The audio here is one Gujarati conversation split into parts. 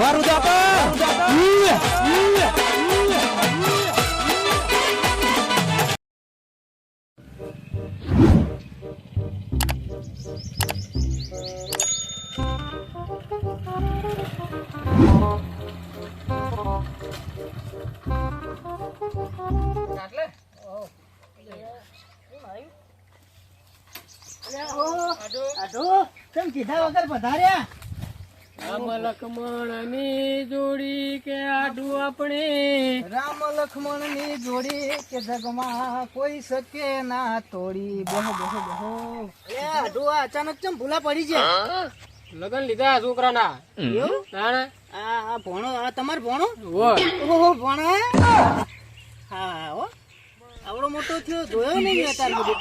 વારું રામ લક્ષ્મણની જોડી કે આડું આપણે? રામ લક્ષ્મણની જોડી કે જગમાં કોઈ શકે ના તોડી. બેહો બેહો બેહો. એ આઢો આ અચાનક ચમ ભૂલા પડી છે? લગન લીધા છોકરાના. એવું? આ ભણો આ તમાર ભણો? ઓહો ભણો. હા હો. આવડો મોટો થયો જોયો નહીં અત્યારે બધું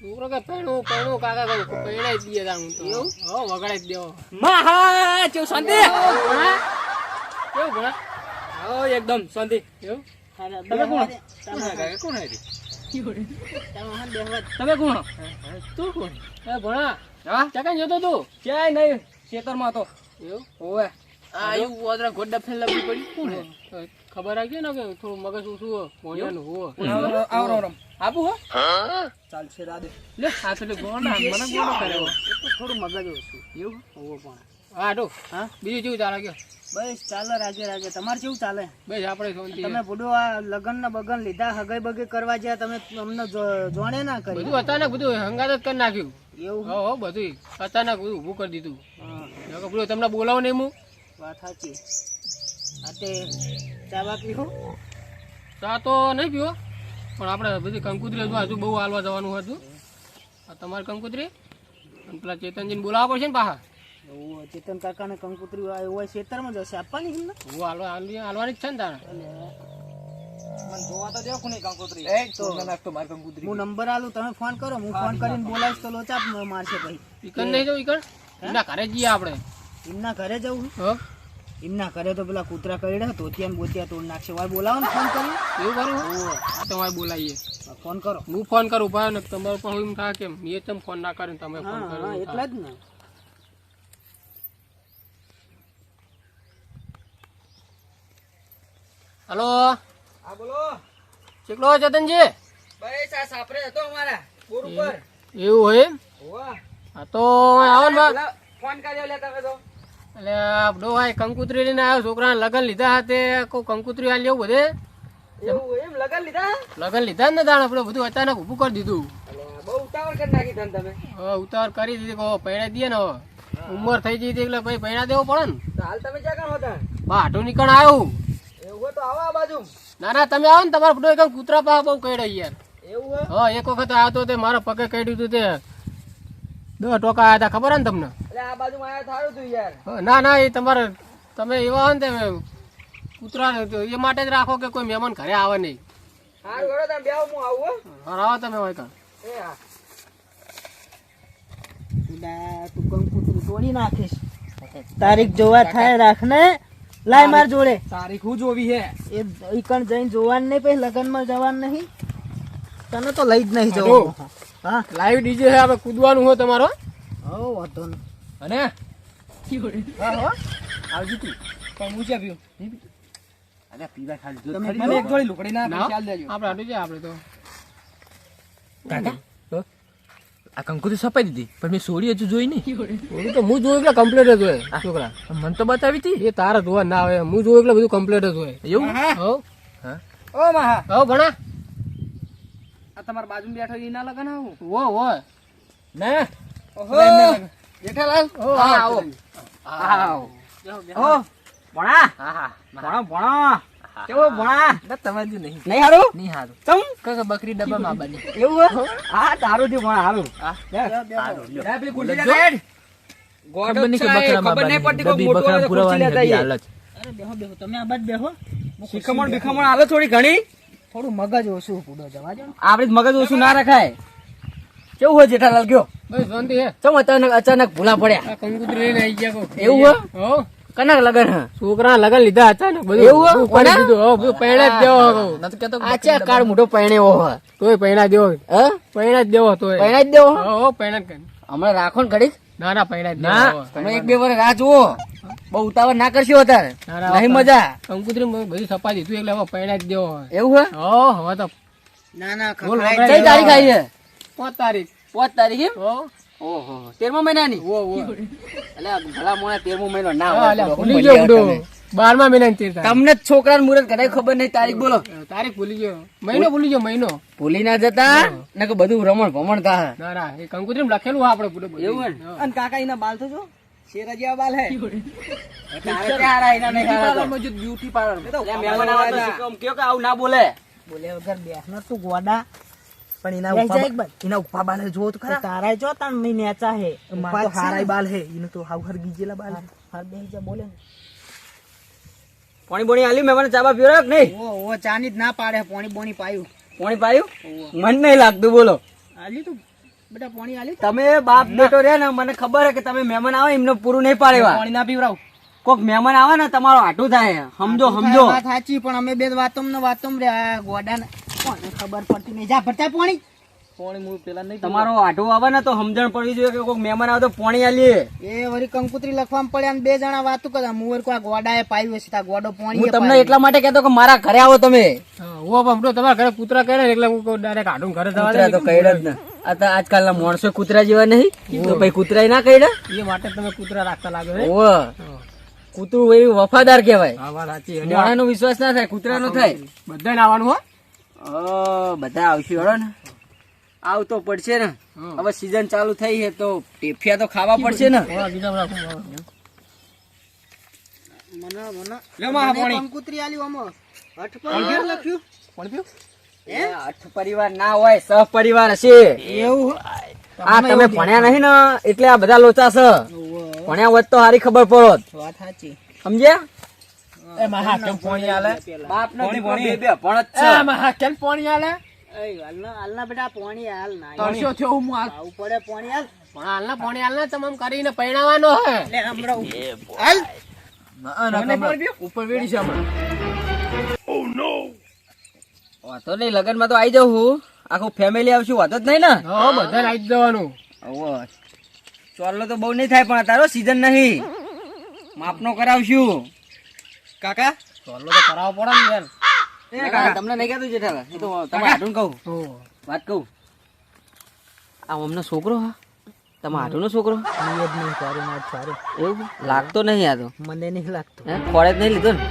છોકરો કે પૈણું પૈણું કાકા કહું પૈણાઈ જ દઈએ તાણ તો. એવું? હો વગાડી જ દેવો. હા શાંતિ? ભણા? કેવું ભણા? હો એકદમ શાંતિ. એવું? તમે કોણ? કોણ તમે કોણ? તું કોણ? એ ભણા. હા? જતો તું ક્યાંય નહીં ખેતરમાં તો. એવું? ઓવે. આ એવું ગોડા ફેલ લાગી પડી? કોણ હે? ખબર આવી ને કે થોડું મગજ ઓછું હો મોણિયાનું હો આવરો આવરો રમ આપું હો? ચાલશે રાદે લે આ પેલું ગોંડા મને ગોંડો કરે થોડું મગજ ઓછું. એવું? હોવો પણ. હા તો હા? બીજું કેવું ચાલે કે? બસ ચાલે રાગે રાગે તમારે કેવું ચાલે? બસ આપણે શાંતિ. તમે બુડો આ લગન ના બગન લીધા હગાઈ બગે કરવા જ્યાં તમે અમને જોણે ના કરી બધું અચાનક બધું હંગાત જ કરી નાખ્યું. એવું? હો હો બધું અચાનક બધું ઊભું કરી દીધું. હા, તમને બોલાવો નહીં હું? વાત સાચી. આ ચાવા પીવો? ચા તો નહીં પીવો પણ આપણે બધી કંકુતરી હજુ હજુ બહુ હાલવા જવાનું હતું. તમારે તમારી કંકુતરી? અને પેલા ચેતનજીને બોલાવવા પડશે ને પાછા? ચેતન કાકા ને કંકુતરી હોય ખેતરમાં જશે આપવાની એમને? હું હાલવા હાલવાની જ છે ને તારે. મને જોવા તો દેવ કોની કંકોત્રી. એ તો નાખતો માર કંકોત્રી. હું નંબર આલું તમે ફોન કરો હું ફોન કરીને બોલાવીશ તો લોચા મારશે ભાઈ ઈકણ નહીં જવું ઈકણ? એના ઘરે જઈએ આપણે. એમના ઘરે જવું? હો? એમના ઘરે તો પેલા કૂતરા કરડે તોતિયા ને બોતિયા તોડ નાખશે. વાર બોલાવો ને ફોન કરી એવું કરું તમારે બોલાવીએ. ફોન કરો. હું ફોન કરું ભાઈ ને તમારો પણ એમ થાય કેમ મેં તમે ફોન ના કર્યો તમે ફોન હા હા કર્યો એટલે જ ને. હલો? હા બોલો. ચેકલો જતનજી? બસ આ સાપરે હતો અમારા બોર ઉપર. એવું હોય હા તો આવો ને ફોન કર્યો લે તમે તો. એટલે ભાઈ કંકુતરી લઈને આવ્યો છોકરા લગન લીધા હાથે કોઈ કંકુતરી આ લેવું બધે. એમ લગન લીધા? લગન લીધા ને તાણ આપણે બધું અચાનક ઊભું કરી દીધું. બહુ ઉતાવળ કરી નાખી તમે. હવે ઉતાવળ કરી દીધી કહો પૈણા દઈએ ને હવે. ઉંમર થઈ ગઈ હતી એટલે ભાઈ પૈણા દેવો પડે ને. હાલ તમે ક્યાં કામ હતા? નીકળ આવ્યું એવું તો આવો આ બાજુ. ના ના તમે આવો ને તમારા બધો એક કૂતરા પાસે બહુ કઈ યાર. એવું હા એક વખત આવ્યો તો તે મારા પગે કાઢ્યું હતું તે. દસ ટોકા આવ્યા હતા ખબર હે ને તમને? આ બાજુ થારું તું યાર. ના ના એ તમારે તમે એવા હો ને તમે કૂતરા એ માટે જ રાખો કે કોઈ મહેમાન ઘરે આવે નહીં. હારું હેડો તમે બેહો હું આવું હા. આવો તમે હોય કાં એ હા. ઉડા, તું કંકુતરી તોડી નાખીશ. તારીખ જોવા થાય રાખને લાય માર જોડે. તારીખ હું જોવી હે? એ ઈકણ જઈને જોવાનું નહીં પછી લગનમાં જવાનું નહીં. તને તો લઈ જ નહીં જવું હા લાઈવ ડીજે છે આપણે કૂદવાનું હો તમારો. હો વાંધો નહીં અને? હા હો. આવજી તું. પણ હું જ્યાં પીવું? અરે પીવા ખાલી દૂધ તમે મને એક જોડી લુકડી ના ખ્યાલ દેજો. આપણે આટલું છે આપણે તો. કાકા આ કંકુતરી સપાઈ દીધી પણ મેં સોડી હજુ જોઈ નહીં. સોડી તો હું જોયું એટલે કમ્પ્લેટ જ હોય છોકરા. મને તો બતાવી હતી. એ તારા જોવા ના આવે. હું જોયું એટલે બધું કમ્પ્લેટ જ હોય. એવું? હો. ઓ મહા. હો ભણા. આ તમાર બાજુ બેઠો ઈ ના લગન આવું ઓ ઓ ને? ઓહો. જેઠાલાલ હા આવો. આવો. ઓ ભણા. હા હા. ભણા ભણા. કેવો ભણા? ના તમારે નહીં. નહીં હારું? નહીં હારું. તમ કાકા બકરી ડબ્બામાં બની. એવું હો? તારું જે ભણા હારું. હા. લે. કુંડી જો. લે. ખબર નહીં કે બકરા માં બની. પડતી કોઈ મોટો પુરવાની હાલત. અરે બેહો બેહો. તમે આ બાદ બેહો. શિખમણ બિખમણ હાલો થોડી ઘણી? થોડું મગજ ઓછું પૂડો જવા દો ને. આપડે મગજ ઓછું ના રખાય. કેવું હોય જેઠાલાલ ગયો બસ શાંતિ હે ચમ અચાનક અચાનક ભૂલા પડ્યા. કંકુતરી લઈને આવી ગયા એવું હો. કનાક લગન છોકરા લગન લીધા અચાનક બધું. એવું હો? દીધું. હો બધું પૈણા જ દેવો નતો કહેતો કે આ બકરી ચા કાળ મોટો હે તોય પૈણા દેવો હે? પૈણા જ દેવો તોય. પરણાઈ જ દેવો હો હો પૈણા જ હમણાં રાખો ને ઘડીક. ના ના પૈડા ના તમે એક બે વાર રાહ જુઓ. બહુ ઉતાવળ ના કરશો અત્યારે નહીં મજા. કંકુતરી બધું સપા દીધું એટલે હવે પૈડા જ દેવો એવું હે? હો હવે તો ના ના બોલ, કઈ તારીખ આવી છે? પાંચ તારીખ. પાંચ તારીખ એમ? હો. ઓહો તેરમા મહિનાની? ની વો એટલે ભલા મોણા તેરમો મહિનો ના હોય. ભૂલી ગયો. બારમા મહિનાની તેર તમને છોકરા છોકરાનું મુહૂર્ત કદાચ ખબર નહીં. તારીખ બોલો. તારીખ ભૂલી ગયો. મહિનો ભૂલી ગયો મહિનો. ભૂલી ના જતા? ને કે બધું રમણ ભમણ થા. ના ના એ કંકુત્રી લખેલું હા આપડે પૂરે એવું અને કાકા એના બાલ તો શેરા જેવા હે. તો. બ્યુટી પાર્લર મહેમાન આવે તો શું કામ કયો કે આવું ના બોલે. બોલે વગર બેસનો તું ગોડા. પણ એના ઉપા એના ઉપા બાલ જો તો ખરા. તારા જો તાર મી હે. તો હારાય બાલ હે. એને તો હાવ હર ગીજેલા બાલ બે બોલે ને. પાણી બોણી આલી મેં મને ચાબા પીવડાવ્યો કે નહીં? ઓ ઓ ચાની જ ના પાડે પોણી બોણી પાયું. પાણી પાયું? મન નહીં લાગતું બોલો. આલી તું? બેટા પોણી આલી તમે બાપ બેટો રહ્યા ને મને ખબર હે કે તમે મહેમાન આવે એમને પૂરું નહીં પાડેવા પોણી ના પીવરાવ કોક મહેમાન આવે ને તમારો આટું થાય સમજો સમજો. વાત સાચી પણ અમે બે વાતમ ને વાતમ રે આ ગોડા ને. કોને ખબર પડતી નહીં. જા ભરતા પોણી. પોણી પેલા નહીં તમારો આઢો આવે ને તો સમજણ પડવી જોઈએ કે કોક મહેમાન આવે તો પોણી આલીએ. એ વળી કંકુત્રી લખવામાં પડ્યા ને બે જણા વાતું કરતા. મુવર કોઈ ગોડાએ પાયું હશે તા ગોડો પોણી હું તમને એટલા માટે કહેતો કે મારા ઘરે આવો તમે. હું બરો તમારા ઘરે કૂતરા કરે એટલે હું ડાયરેક્ટ આઢું ઘરે જવા કૂતરા તો કહેડે જ ને. આ તો આજકાલના માણસો કૂતરા જેવા નહીં. તો ભાઈ કૂતરા ના કહેડે એ માટે તમે કૂતરા રાખતા લાગે ઓ કૂતરું એવી વફાદાર કહેવાય. વાત વિશ્વાસ ના થાય કૂતરાનો થાય. બધાને આવવાનું હો. બધા આવશે હળો ને. આવ તો પડશે ને? હવે સીઝન ચાલુ થઈ છે તો ટેફિયા તો ખાવા પડશે ને? હા, બીજા બધા શું આવે? મને મને. લે માં આ કંકુતરી આલી આમાં. હઠ પર લખ્યું. પાણી પીવું? એ અઠ પરિવાર ના હોય સહ પરિવાર હશે. એવું? આ તમે ભણ્યા નહીં ને એટલે આ બધા લોચા છે. ભણ્યા હોત તો સારી ખબર પડોત. વાત સાચી. સમજ્યા? એ માહા કેમ પાણી આલે? બાપ ને બે બે ભણ છે. માહા કેમ પાણી આલે? એ હાલના બેટા પોણી હાલ ના. તરસ્યો થયો હું હાલ આવું પડે પોણી હાલ. પણ હાલના પાણી હાલના તમામ કરીને પરણાવવાનો હે. લે હમણાં હાલ. ઉપર વેડી છે હમણાં. વાંધો નહીં લગનમાં તો આવી જાઉં હું. આખું ફેમિલી આવશું વાત જ નહીં ને? હા આવી જવાનું. ઓવો. ચોરલો તો બહુ નહીં થાય પણ તારો સીઝન નહીં. માપનો કરાવશું. કાકા? ચોરલો તો કરાવવો પડે ને યાર. તમને નહીં કહેતું જેઠાલાલ. એ તો તમારે હાટું કહું. વાત કહું. આ અમને છોકરો હા? તમારા હાટુનો છોકરો? એવું? લાગતો નહીં આ તો. મને નહીં લાગતું. ખોળે જ નહીં લીધો ને?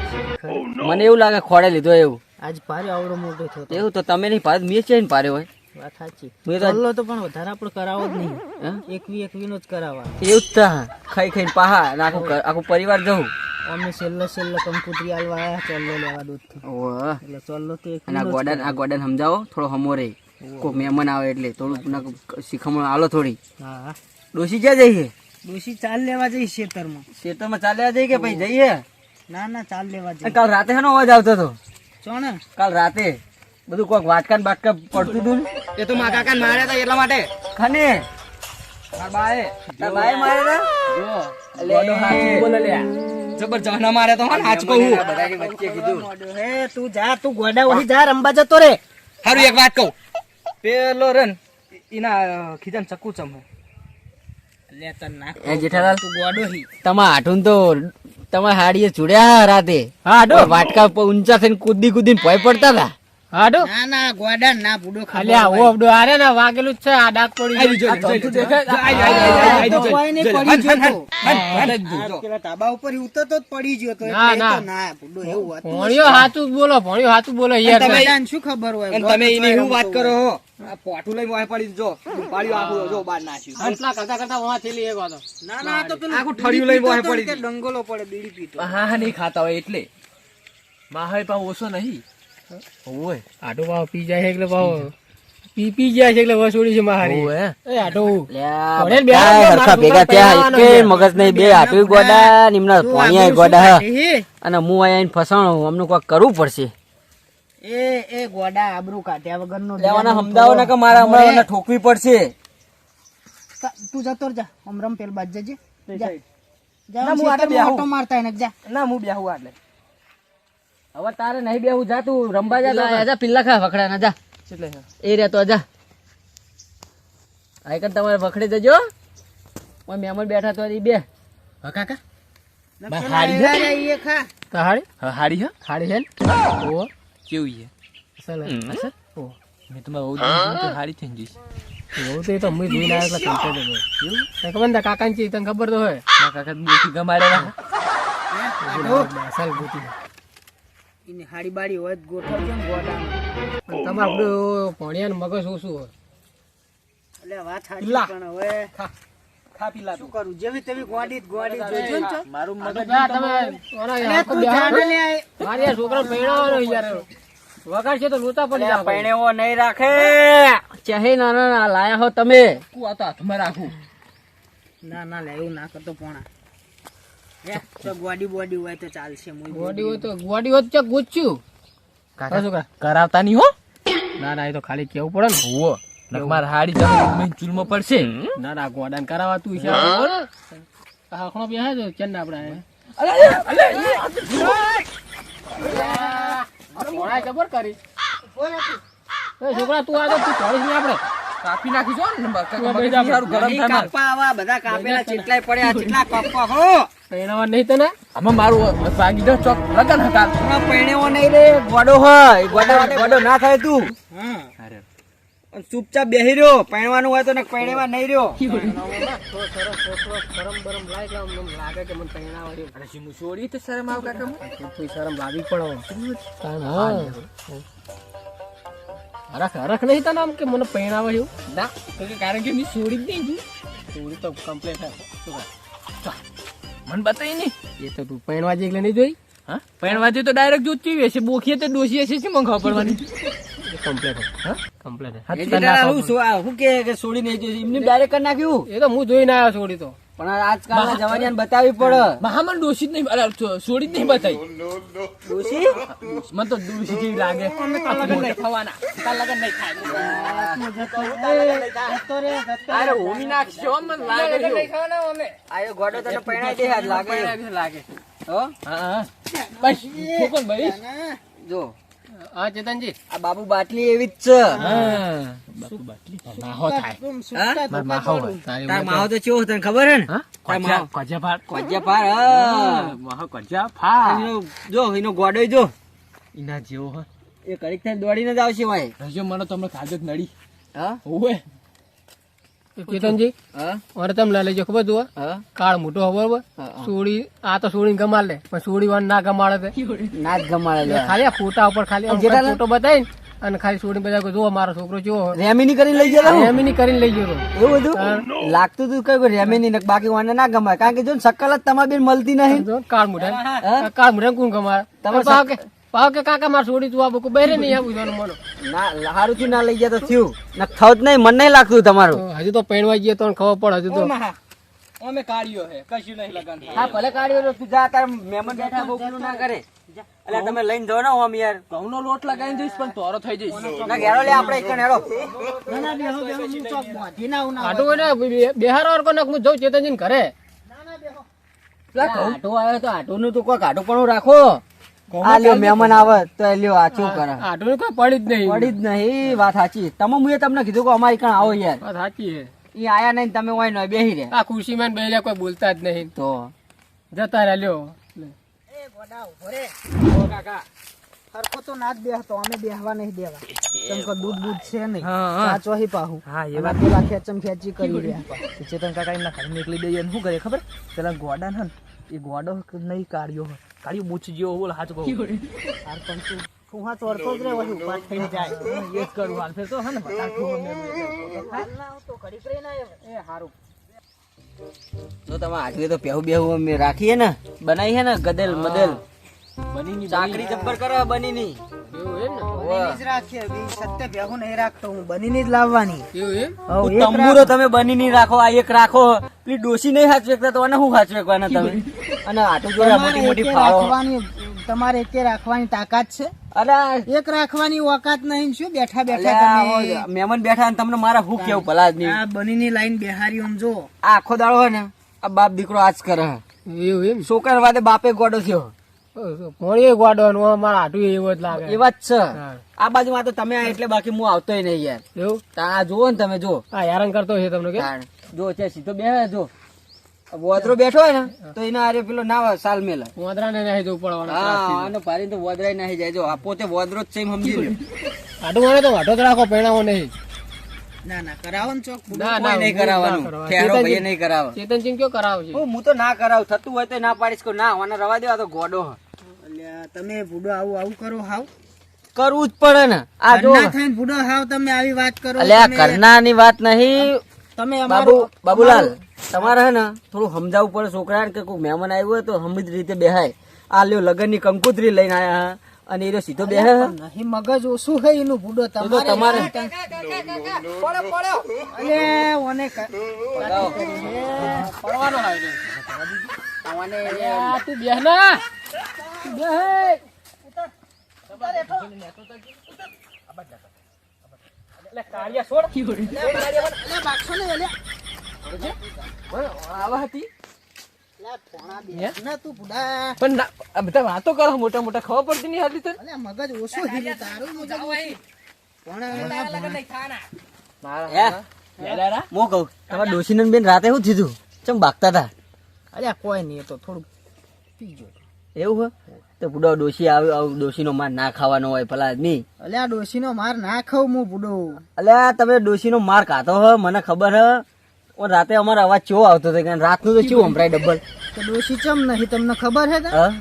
મને એવું લાગે ખોળે લીધો એવું. આજ પાર્યો આવડો મોટો થયો એવું તો તમે નહીં પાર્યો મેં છે પાર્યો હોય. વાત સાચી. મેં તો પણ વધારે આપણે કરાવો જ નહીં. હે? એકવી એકવીનો જ કરાવવા એવું જ તા ખાઈ ખાઈને પાહા અને આખું આખું પરિવાર જવું. અમે છેલ્લે છેલ્લે કંકુતરી આલવા આવ્યા ચોલ્લો લેવા ઓહ. એટલે ચોલ્લો તો એક અને આ ગોડન આ ગોડન સમજાવો થોડો હમો રે કોઈ મહેમાન આવે એટલે થોડું શીખમણ આલો થોડી. હા. ડોસી ક્યાં જઈએ? ડોસી ચાલ લેવા જઈ ખેતરમાં ખેતરમાં ચાલ્યા જઈએ કે ભાઈ જઈએ? ના ના ચાલ લેવા જઈએ. કાલ રાતે શાનો અવાજ આવતો હતો? ચોણે? કાલ રાતે. બધું કોઈક વાટકાન બાટકા પડતું હતું ને? એ તો મારા કાકા માર્યા હતા એટલા માટે. ખને? તાર બાએ. તાર બાએ માર્યા હતા? અલે, જબર જહના માર્યા તો હા આજ કહું. બધાની વચ્ચે કીધું. હે તું જા તું ગોડા વહી જા રંબા જતો રે. હારું એક વાત કહું. પેલો રન એના ખીજાન ચક્કુ ચમ હે. લે તન નાખ જેઠાલાલ તું ગોડો હી. તમારા હાથું તો તમાર હાડીએ ચૂડ્યા રાતે. હા હાડો. વાટકા પર ઊંચા થઈને કૂદી કૂદીને ભય પડતા હતા હાડો? ના ના ગોડા ના બુડો ખાલી આ ઓ અબડો આરે ના વાગેલું છે આ ડાક પડી ગયું. આ તંતુ દેખાય? આઈ, આઈ, પડી જો. પેલા ઉપર ઉતરતો જ પડી ગયો તો ના, તો ના. બુડો એવું હતું ભણ્યો હાતું બોલો ભણ્યો હાતું બોલો યાર. તમે- શું ખબર હોય? તમે એને એવું વાત કરો હો? લઈ વાય પડી જો પાડ્યું આખું જો બાર નાખ્યું. આટલા કરતા કરતા વહાં થેલી એક વાતો. ના ના તો પેલું આખું ઠળિયું લઈ વાય પડી ડંગોલો પડે બીડી પીતો. હા હા નહીં ખાતા હોય એટલે. માહે પા ઓછો નહીં. ઓય આટો ભાવ પી જાય છે એટલે ભાવ પી પી જાય છે એટલે વસોડી છે મારી. ઓય એ આટો. લ્યા, બે હરખા ભેગા થયા પહેરવાનો મગજ નહીં બે આટો ગોડા નિમના તું ગોડા? અને હું અહીંયા આઈને ફસાણો અમને કોઈ કરવું પડશે. એ એ ગોડા આબરૂ કાઢ્યા વગરનો લેવાના ધ્યાન ના કે મારા હમણાં ઠોકવી પડશે. તું જતો જા. હમરમ પેલ બાજ જજે. જા. જા ના, હું. ઓટો મારતા એને જા. ના હું બેહું આટલે. હવે તારે નહીં બેહું જા તું રંબા જા જા પિલ્લા ખા વખડા ના જા એટલે એ રહ્યા તો જા. આઈકન તમારે વખડે જજો ઓય મેમર બેઠા તો એ બે. હા કાકા. હાડી હે? રે, એ ખા. તો હાડી હા હાડી હે? હાડી હે ઓ કેવી છે? સલ હે. અસર ઓ મેં તમારે બહુ હાડી થઈ જઈશ. એવું તો એ તો અમે જોઈને આવ્યા એટલે કંટાળી ગયો. એવું? તને ખબર ને કાકાની ચીજ તને ખબર તો હોય. કાકા અસલ ગોતી. એની હાડી બાડી હોય તો ગોઠવજો ને ગોડા પણ તમારે બધું ભણ્યા મગજ ઓછું હોય. એટલે વાત સાચી પણ હવે શું કરું? જેવી તેવી ગોડી ગોડી જોઈજો ને મારું મગજ તમે ઓલા અરે આખો તું બેહાડો. જાને ને. લે આ. મારે છોકરા પૈણાવાનો યાર. વગાડશે તો લોચા પડી. જાય પૈણેવો નહીં રાખે. ચાહે નાના ના લાયા હો તમે. કુ આ તો હાથમાં રાખું. ના ના લે એવું ના કરતો પોણા. ગોડી બોડી હોય તો ચાલશે ગોડી હોય તો ગોડી હોય તો ગુચ્યું હા, છોકરા કરાવતા નહીં હો. ના ના એ તો ખાલી કેવું પડે ને? હોવો નકમાર હાડી તમે ચૂલમાં પડશે. ના ના ગોડાને કરાવવા તું ઈશારો કરો ને હાખણો બેહે છે ચેન્ડ આપણે અરે મોડા જબર કરી? છોકરા તું આ તો તું ચોળીસ નહીં આપણે? કાપી ને તું મગજ બેજા સારું ગરમ થાય કાપા આવા બધા કાપેલા ચીટલાય પડ્યા ચીટલા કાપવા હો. પૈણાવા નહીં તને? આમાં મારું ભાગી દો ચોક લગન હતા. હમણાં પૈણેવો નહીં રે ગોડો હોય. ગોડો ગોડો ના થાય તું. હા. અને ચૂપચાપ બેહી રહ્યો. પૈણવાનું હોય તો ને પૈણેવા નહીં રહ્યો. શરમ બરમ લાગે કે મને પૈણાવા રહ્યું. અરે શી છોડી તો શરમ આવ કાકા શરમ લાગવી પડે હરખ હરખ નહીં તને આમ કે મને પૈણાવા એવું? ના તો કે કારણ કે મેં છોડી જ નહીં છોડી તો કમ્પ્લેટ મને બતાવી નહીં. એ તો તું પૈણવા જઈ એટલે નહીં જોઈ. હા? પૈણવાથી તો ડાયરેક્ટ જોતી હશે બોખીએ તો ડોસી હશે શું મને ખબર પડવાની? કમ્પ્લેટ હા? કમ્પ્લેટ હું કે કે છોડી નહીં જોઈ? એમને ડાયરેક્ટ કરી નાખ્યું? એ તો હું જોઈને આવ્યો છોડી તો. પણ આજકાલના જવાનિયાને બતાવી પડે. મહામન ડોસી જ નહીં છોડી જ નહીં બતાવી ડોશી મને તો ડોસી જેવી લાગે. લગન નહીં થવાના. તાર લગન નહીં થાય. અરે હોમી નાખશો મને લાગે છે. આયો ગોડો તને પૈણા દે લાગે. લાગે. હો? હા હા. બસ ફોકન ભાઈ. જો. હા ચેતનજી. આ બાબુ બાટલી એવી જ છે. હા. બાપુ બાટલી. માહો થાય. તું સુટ્ટા માર માહો તાર માવો તો ચેવો તને ખબર હે? ને કોજ્યા કોજ્યા કોજ્યા માહો કોજ્યા ફાડ. એનો જો એનો ગોડો જો. એના જેવો હ એ કડીક થઈને દોડીને જ આવશે ભાઈ. રજો મને તમને ખાજો જ નડી. હા? ઓવે ચેતનજી હા? મારે તમે લઈ લેજો ખબર તું કાળ મોટો હા. સોડી આ તો સોડી ગમાડ પણ સોડી વાન ના ગમાડે ના જ ગમાડે ખાલી ફોટા ઉપર ખાલી ફોટો બતાવીને અને ખાલી સોડી બધા જુઓ મારો છોકરો જો રેમીની કરીને લઈ ગયેલા રેમીની કરી કરીને લઈ ગયો એવું બધું? લાગતું તું કઈ રેમીની ને બાકી વાને ના ગમાય કારણ કે જો સકલ જ તમારી બેન મળતી નહીં. કાળ મોટા કાળ મોટા કોણ ગમાડે? તમારે પાવ કે કાકા માર સોડી તું આ બકુ બહેરે નહીં આવું જોવાનું મનો. ના હારું ના લઈ ગયા તો થયું. ના જ નહીં મને નહીં લાગતું તમારું. હજુ તો પહેણવા જઈએ તો ખબર પડે હજુ તો. અમે કાઢ્યો હે કશું નહીં લગન હા ભલે કાઢ્યો તું જા તાર મહેમાન બેઠા બહુ ના કરે. એટલે તમે લઈને જાઓ ને આમ યાર. ઘઉંનો લોટ લગાવી દઈશ પણ તોરો થઈ જઈશ. ના ઘેરો લે આપણે એક હેડો. ના ના બેહો બેહો હું ચોક બાંધી ના આવું ના ને બે- બેહારો ઓર કોને હું જઉં ચેતનજી ઘરે. આટો આવ્યો તો આટો નું તો કોઈ આટો પણ રાખો. આ લ્યો મહેમાન આવે તો લ્યો આ શું કરે? આટું કોઈ પડી જ નહીં. પડી જ નહીં. વાત સાચી. તમે હું તમને કીધું કે અમારી કાં આવો યાર. વાત સાચી છે. ઈ આયા નહીં તમે હોય ન બેહી રે આ ખુરશીમાં ને કોઈ બોલતા જ નહીં. તો? જતા રહ્યા લ્યો. એ ગોડા ઊભો રે. હરખો તો ના જ બેહતો અમે બેહવા નહીં દેવા. કેમ કે દૂધ દૂધ છે નહીં. સાચો હી પાહુ. હા એ વાત. પેલા ખેંચમ ખેંચી કરી રહ્યા. ચેતન કાકા એમના ઘરે નીકળી દઈએ શું કરે ખબર? પેલા ગોડા ને એ ગોડો નહીં કાઢ્યો હે. કાઢ્યો બૂચ જેવો બોલ હાથ કહું હાર પણ તું ફુહા ચોરતો જ રે વળી ઊભા થઈ જાય? એ જ કરું હાલ. ફેર તો હે ને ઠોર ને હાલ ના. એ હારું. જો તમે આજે તો પહેવું બેહું અમે રાખીએ ને બનાવી હે ને ગદેલ મદેલ. બની ચાકરી જબ્બર કરે બની ની જ રાખીએ સત્ય ભેગું નહીં રાખતો. હું બનીની જ લાવવાની. એવું એમ? હવ, એક તંબુરો તમે બની રાખો આ એક રાખો. પેલી ડોસી નહીં હાચવેકતા તો આને હાચવેકવાના તમે? અને આટલું જોડે મોટી મોટી રાખવાની તમારે એકે રાખવાની તાકાત છે? અરે એક રાખવાની ઓકાત નહીં શું? બેઠા બેઠા મહેમાન બેઠા તમને મારા હું કેવું ભલા આદમી આ બનીની લાઈન બેહારી આમ જો આખો દાડો હોય ને આ બાપ દીકરો આજ કરે. એવું એમ? છોકરા વાદે બાપે ગોડો થયો. કોણી ગોડવાનું મારા આટું એવો જ લાગે. એવા જ છે. હા. આ બાજુમાં તો તમે એટલે બાકી હું આવતો નહીં યાર. એવું? તા આ જુઓ ને તમે જો આ હેરાન કરતો છે તમને કે? જો છે સીધો બે જો વોદરો બેઠો હોય ને તો એના આરે પેલો ના સાલ મેલે. ને નાહી જવું પડવાનું હા આનો ભારી તો વોદરા નાહી જાય. જો આ પોતે વોદરો જ છે એમ સમજી લો આટું મને તો વાટો જ રાખો પહેણાવો નહીં. ના ના કરાવો ચોક. ના નહીં કરાવવાનું. ઠેરો નહીં કરાવે ચેતનસિંહ કયો કરાવશે હું હું તો ના કરાવું. થતું હોય તો ના પાડીશ. કે ના રવા દેવા તો ગોડો હ. અલ્યા તમે ભૂડો આવું આવું કરો હાવ. કરવું જ પડે ને. આ જો થઈને બુડો હાવ તમે આવી વાત કરો અલ્યા કરના વાત નહીં. તમે બાબુ બાબુલાલ તમારે હે ને થોડું સમજાવવું પડે છોકરાને કે કોઈ મહેમાન આવ્યું હોય તો સમજ રીતે બેહાય. આ લ્યો લગનની કંકોત્રી લઈને આયા હા અને એ સીધો બે નહીં મગજ ઓછું હે એનું ભૂડો. તમારે તમારે અલે ઓને પડવાનો હોય. તું બેહ ના પોણા બે ના તું બુડા પણ બધા વાતો કરો મોટા મોટા ખબર પડતી નહીં હાલી તો મગજ ઓછું તારું મગજ મો કહું તમારા ડોશીનંદ બેન રાતે શું થયું ચમ બાગતા હતા? અરે કોઈ નહીં તો થોડુંક પીજો એવું હે? તો બુડો ડોશી આવ્યો આવું ડોશીનો માર ના ખાવાનો હોય પેલા આદમી. અલ્યા ડોશીનો માર ના ખાવ હું બુડો અલ્યા તમે ડોશીનો માર ખાતો હો મને ખબર હે. રાતે અમારો અવાજ ચો આવતો હતો કારણ રાતનું તો ચેવું સંભળાય ડબલ તો ડોશી ચમ નહીં તમને ખબર હે કે? હા?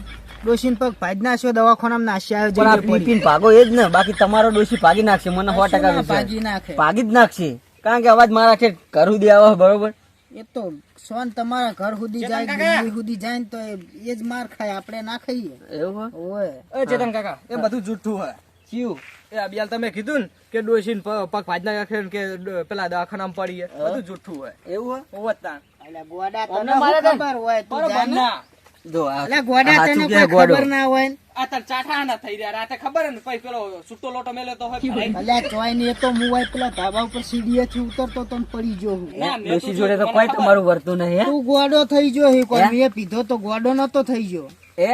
પગ ભાજ નાખ્યો દવાખાનામાં નાશ્યા પણ આ પીપીન ભાગો એ જ ને. બાકી તમારો ડોશી ભાગી નાખશે મને સો ટકા ભાગી નાખે. ભાગી જ નાખશે. કારણ કે અવાજ મારા છે કરું દે આવે બરોબર? એ તો સોન તમારા ઘર સુધી જાય દિલ્હી સુધી જાય તો એ જ માર ખાય આપણે ના ખાઈએ. એવું ઓય. એ ચેતન કાકા એ બધું જૂઠું હોય. ચિયું એ અબિયાલ તમે કીધું ને કે ડોશીન પ- પગ ભાજના રાખે કે પેલા દવાખાનામાં પડીએ બધું જૂઠું હોય. એવું હોય તાણ. અલ્યા ગોડા તને ખબર હોય તું જાને? જો એટલે ગોડા તને? ખબર ના હોય. આ તાર ચાઠા ના થઈ રહ્યા. રાતે ખબર હે ને પછી પેલો છૂટો લોટો મેલ્યો તો હોય અલ્યા ચોય ને તો હું પેલા ધાબા ઉપર સીડીએથી ઉતરતો તો પડી ગયો હું. ડોશી જોડે તો કોઈ તમારું વર્તું નહીં તું ગોડો થઈ ગયો હે કોઈ મેં પીધો તો ગોડો નતો થઈ ગયો. એ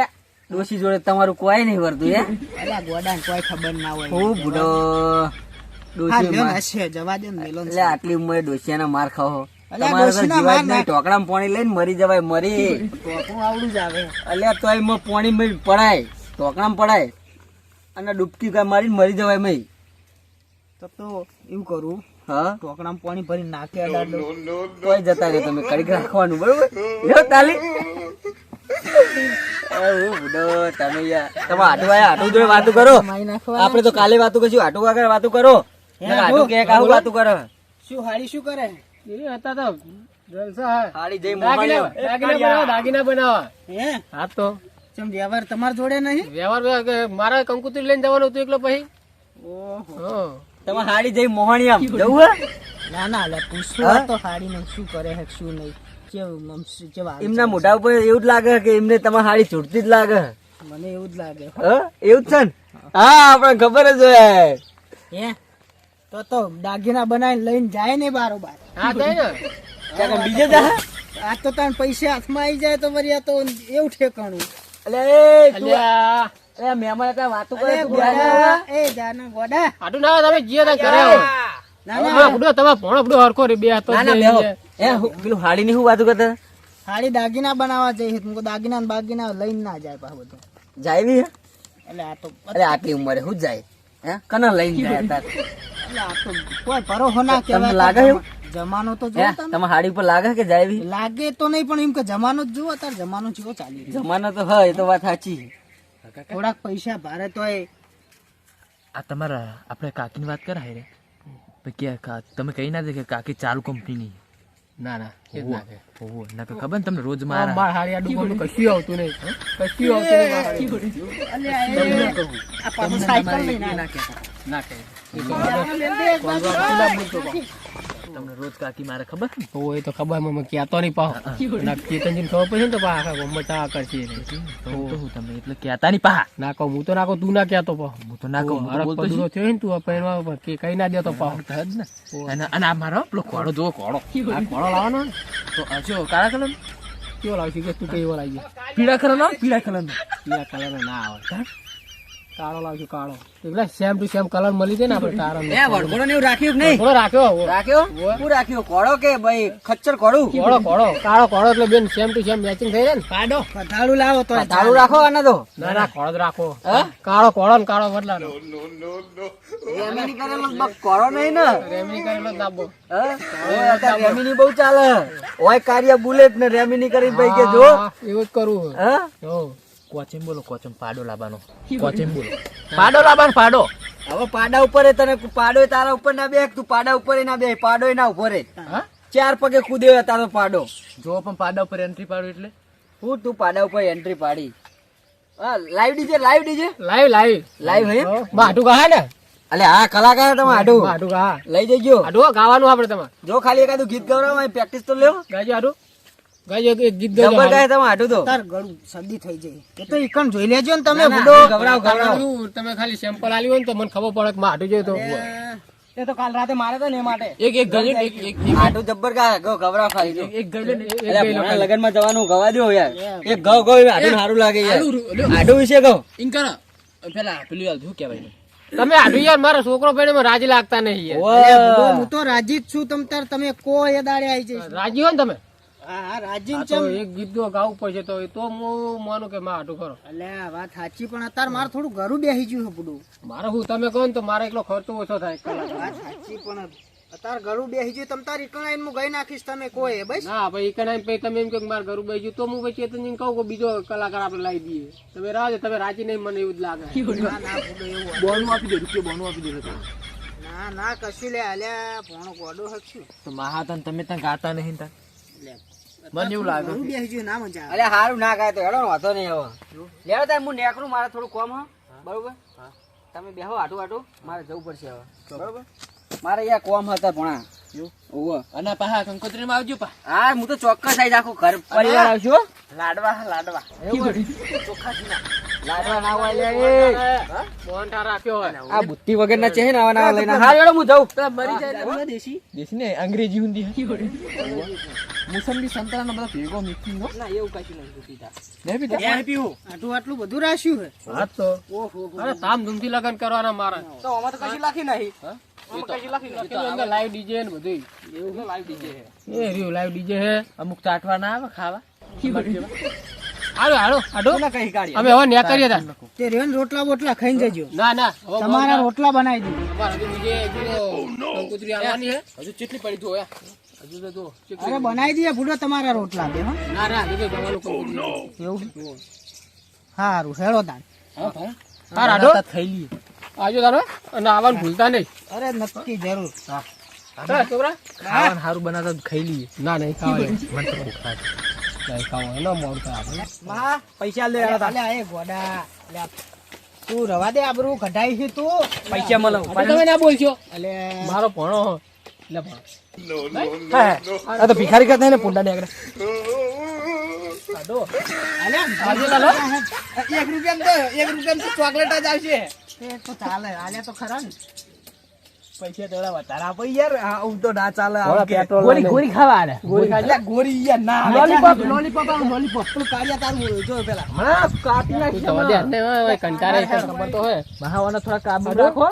ડોશી જોડે તમારું કોઈ નહીં વર્તું હે? અલ્યા ગોડા કોઈ ખબર ના હોય. હું બુડો. ડોશી જવા દે ને મેલો આટલી ઉંમરે ડોશિયાના માર જ નહીં પાણી લઈને મરી જવાય મરી. આવડું જ આવે. અલ્યા તો માં પાણી માં પડાય. ઢોકળામાં પડાય અને ડૂબકી કાંઈ મારીને મરી જવાય મય તો તો એવું કરું હા? ટોકડામાં પાણી ભરી નાખે અડાડો. જતા રહે તમે કડીક રાખવાનું બરોબર? તાલી. તમે યાર તમે આટુ આયા આટુ જોડે વાતો કરો. મારી આપણે તો કાલે વાતો કરશું આટુ વગર વાતો કરો. આટુ? કે કાહું વાતો કરો? શું હાડી શું કરે? એ હતા તો જલસા હાડી જઈ દાગીના મોહાણી દાગીના બનાવો. હે? હા તો. ચમ વ્યવહાર તમારા જોડે નહીં? વ્યવહાર મારા કંકુત્રી લઈને જવાનું હતું એકલો પછી? ઓહો. હા. તમે હાડી જઈ મોહાણી જવું હે? ના ના લે પૂછવું તો હાડી ને શું કરે હે શું નહીં. એમના મોઢા ઉપર એવું જ લાગે કે એમને તમારી હાડી છૂટતી જ લાગે મને એવું જ લાગે હ? એવું જ છે ને? હા આપણે ખબર જ હોય. હે? તો તો દાગીના બનાવીને લઈને જાય ને બારોબાર. હા તો ને. બીજે જા. આ તો તાર પૈસા હાથમાં આવી જાય તો વળી આ તો એવું ઠેકાણું. અલે મહેમાન હતા વાતો કરે તું ગોડા. એ જાના ગોડા. આટલું ના તમે જીએ તા કરે ના ના. બુડો તમે ભણો બુડો હરખો રે બે હાથો ના ના એ પેલું હાડી ની હું વાતો કરતા હાડી દાગીના બનાવવા જઈ તું દાગીના ને બાગીના લઈને ના જાય પા બધું. જાય બી એટલે આ તો અરે આટલી ઉંમરે શું જાય? હે? કના લઈને જાય તાર એટલે આ તો કોઈ ભરોસો ના કેવા લાગે એવું? જમાનો તો હે જો તમે. તમારી હાડી ઉપર લાગે કે જાયવી લાગે તો નહીં પણ એમ કે જમાનો જ જુઓ તાર જમાનો જેવો ચાલી જમાનો તો હોય એ તો વાત સાચી થોડાક પૈસા ભારે તો એ. આ તમારા આપણે કાકીની વાત કરાય રે. તમે કહી ના દે કે કાકી ચાલુ કંપનીની ના. ના એ ના કે ઓહો ના કે ખબર ને તમને રોજ મારા કશું આવતું નહીં કશું આવતું નહીં. ના તમને રોજ કાકી મારે ખબર? ને? તો એ તો ખબર મને કહેતો નહીં પાહો. ના ચેતનજીને ખબર પડશે ને તો પા આખા ગામમાં ચા કરશે. તો હું તો તમને એટલે કહેતા નહીં પા ના કહું હું તો ના કહું તું ના કહેતો પાહો. હું તો ના કહું હું તો હરખ પદુરો થયો ને તું આ પહેરવા પર કે કઈ ના દેતો પાહો. જ ને અને અને આ મારો પેલો કોળો જો કોળો આ કોળો લાવવાનો તો જો કાળા કલર કેવો લાવશે કે તું કઈ એવો લાવી પીળા કલર નો પીળા કલર પીળા કલર ના આવે. કાળો લાવજો કાળો. એટલે સેમ ટુ સેમ કલર મળી જાય ને આપણે તારો એ વડકોડો ને રાખ્યું કે નહીં? રાખ્યો. રાખ્યો? શું રાખ્યું? કોળો કે ભાઈ ખચ્ચર કોળું કોળો કોળો કાળો કોળો એટલે બેન સેમ ટુ સેમ મેચિંગ થઈ જાય ને. પાડો. પધારું લાવો તો તાળું રાખો આને તો. ના ના કોળો જ રાખો. કાળો કોળો ને કાળો બદલાનો. રેમીની કરેલો કોળો નહીં ને. રેમની કરેલો દાબો. હા? રેમીની બહુ ચાલે. ઓય કાર્ય બુલેટ ને રેમીની કરી ભાઈ કે જો. એવું જ કરવું હા? હો. કોચિંગ બોલો કોચિંગ. પાડો લાવવાનો કોચિંગ બોલો. પાડો લાવવાનો પાડો. હવે પાડા ઉપર તને પાડો તારા ઉપર ના બે તું પાડા ઉપર ના બે પાડો ના ઉપર હા? ચાર પગે કૂદે તારો પાડો. જો પણ પાડા ઉપર એન્ટ્રી પાડો એટલે. હું તું પાડા ઉપર એન્ટ્રી પાડી. Live DJ live DJ live live live હે? હો, કહા ને? અલે હા કલાકાર તમે આડું આડું કહા લઈ જજો. આડું ગાવાનું આપણે તમે જો ખાલી એકાદું ગીત ગવડાવો પ્રેક્ટિસ તો લેવો ગાજો આડું ગાજો એક એક ગીત ગાજો જબર ગાય તમે આડું તો તાર ગળું શરદી થઈ જાય. એ તો ઈકણ જોઈ લેજો ને તમે ના, ના, બુડો. ગવડાવ ગવડાવ તમે ખાલી સેમ્પલ આલ્યું હોય ને તો મને ખબર પડે કે માઠું જોયું તો એ તો કાલ રાતે મારે તો ને માટે. એક એક ગજો એક એક આડું જબ્બર ગાય ગો ગવડાવ ખાલી એક ગજો ને અલ્યા, ભોણા જવાનું ગવા દો યાર. એક ગવ ગવ આડું સારું લાગે યાર. આડું વિશે કહો. ઇન પેલા પેલું યાર શું કહેવાય તમે આડું યાર મારો છોકરો પેણે રાજી લાગતા નહીં હું તો રાજી જ છું તમ તાર તમે કો એ દાડે આવી જઈશ. રાજી હોય ને તમે? હા હા રાજી આ છે એક ગીત ગાવું પડશે તો તો હું માનું કે માં આટું કરો વાત સાચી પણ અત્યારે મારે થોડું ઘરું બેસી ગયું છે બુડું મારે હું તમે કહો ને તો મારે એકલો ખર્ચો ઓછો થાય કલાક. વાત સાચી પણ અત્યારે ઘરું બેસી ગયું તમ તાર હું ગઈ નાખીશ તમે કોઈ બસ? ના ભાઈ નામ પછી તમે એમ કે મારે ઘરું બેસી તો હું પછી ચેતનજીને કહું કે બીજો કલાકાર આપણે લાવી દઈએ. તમે રહજો તમે રાજી નહીં મને એવું જ લાગે. બોનું આપી દે રૂપિયો બોનું આપી દે ના ના કશું લે અલ્યા ભણો ગોડો હક્યું. તો મહાતન તમે ત્યાં ગાતા નહીં તા? લે મને એવું લાગે ઘરું બેસી ગયું ના મજા આવે. હારું ના ગાય તો હેડો વાંધો નહીં હવે. લેવો તાર હું નેકરું મારે થોડું કોમ હ. બરોબર? તમે બેહો આટું આટું મારે જવું પડશે હવે. બરોબર? મારે યાર કોમ હતા ભણા. ઓવો અને પાહા કંકોત્રી માં આવજો પા. હા હું તો ચોક્કસ આવી આખું ઘર પરિવાર આવશું લાડવા લાડવા. લાડવા ના હોય લે એ. મોહન ઠાર રાખ્યો હોય. આ બુદ્ધિ વગર ના છે આવા ના લઈને હા હેડો હું જઉં. મરી જાય દેશી? દેશી ને અંગ્રેજી હિન્દી મુસંબી સંતરા બધા ભેગો મિક્સિંગ નો. ના એવું કશું નહીં પીતા. નહીં પીતા આટલું આટલું બધું રાશ્યું છે. હા તો. અરે ધામધૂમથી લગન કરવાના મારે. તો આમાં તો કશું લાખી નહીં. લાઈવ ડીજે ને બધું લાઈવ ડીજે એ રહ્યું લાઈવ ડીજે હે અમુક ચાટવા ના આવે ખાવા. હાલો હાલો આડો ના કઈ કાઢી અમે હવે ન્યા કરીએ તા તે રેન રોટલા બોટલા ખાઈને જજો. ના ના તમારા રોટલા બનાવી દઉં. હજુ કેટલી પડી તો અરે બનાવી દઈએ ફૂટો તમારા રોટલા બે ના ના એવું? સારું હેળો તાન હા થઈ લઈએ. આજો તારો અને આવવાનું ભૂલતા નહીં. અરે નક્કી જરૂર. હા, છોકરા. ખાવાનું સારું બનાવતા ખાઈ લઈએ. ના નહીં તો માં પૈસા લે એ ગોડા રવા દે આબરૂ કઢાઈ છે તું. પૈસા મળો હવે તમે ના બોલશો. અલે મારો ભણો. એટલે ભણો. તો ભિખારી કરતા ને પુંડા. એક રૂપિયા એક રૂપિયા ચોકલેટ જ આવશે. તો ચાલે આલ્યા તો ખરા ને. પૈસા થોડા વધારે આપો યાર આવું તો ના ચાલે આમ થોડા કે. પેટ્રોલ ગોળી લઈને. ગોળી ખાવા આલે ગોળી ખાઈ લે. ગોળી યાર ના લોલીપોપ લોલીપોપ લોલીપોપ પેલું કાળિયા તારું જો પેલા. હમણાં કાપી નાખી જવા દે. ને હવે હવે ખબર તો હે. મહાવાના થોડા કાબુ રાખો.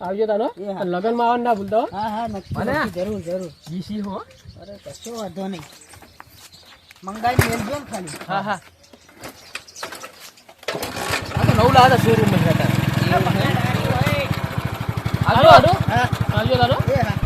આવજો તારો એ હા. આવવાનું ના ભૂલતા હા. હા નક્કી જરૂર જરૂર. ડીસી હો. અરે કશો વાંધો નહીં. મંગાઈ મેલજો ને ખાલી. હા હા. આ તો નવું લાવતા શોરૂમમાં હતા હાલો, હાલો. આવજો તારો એ હા.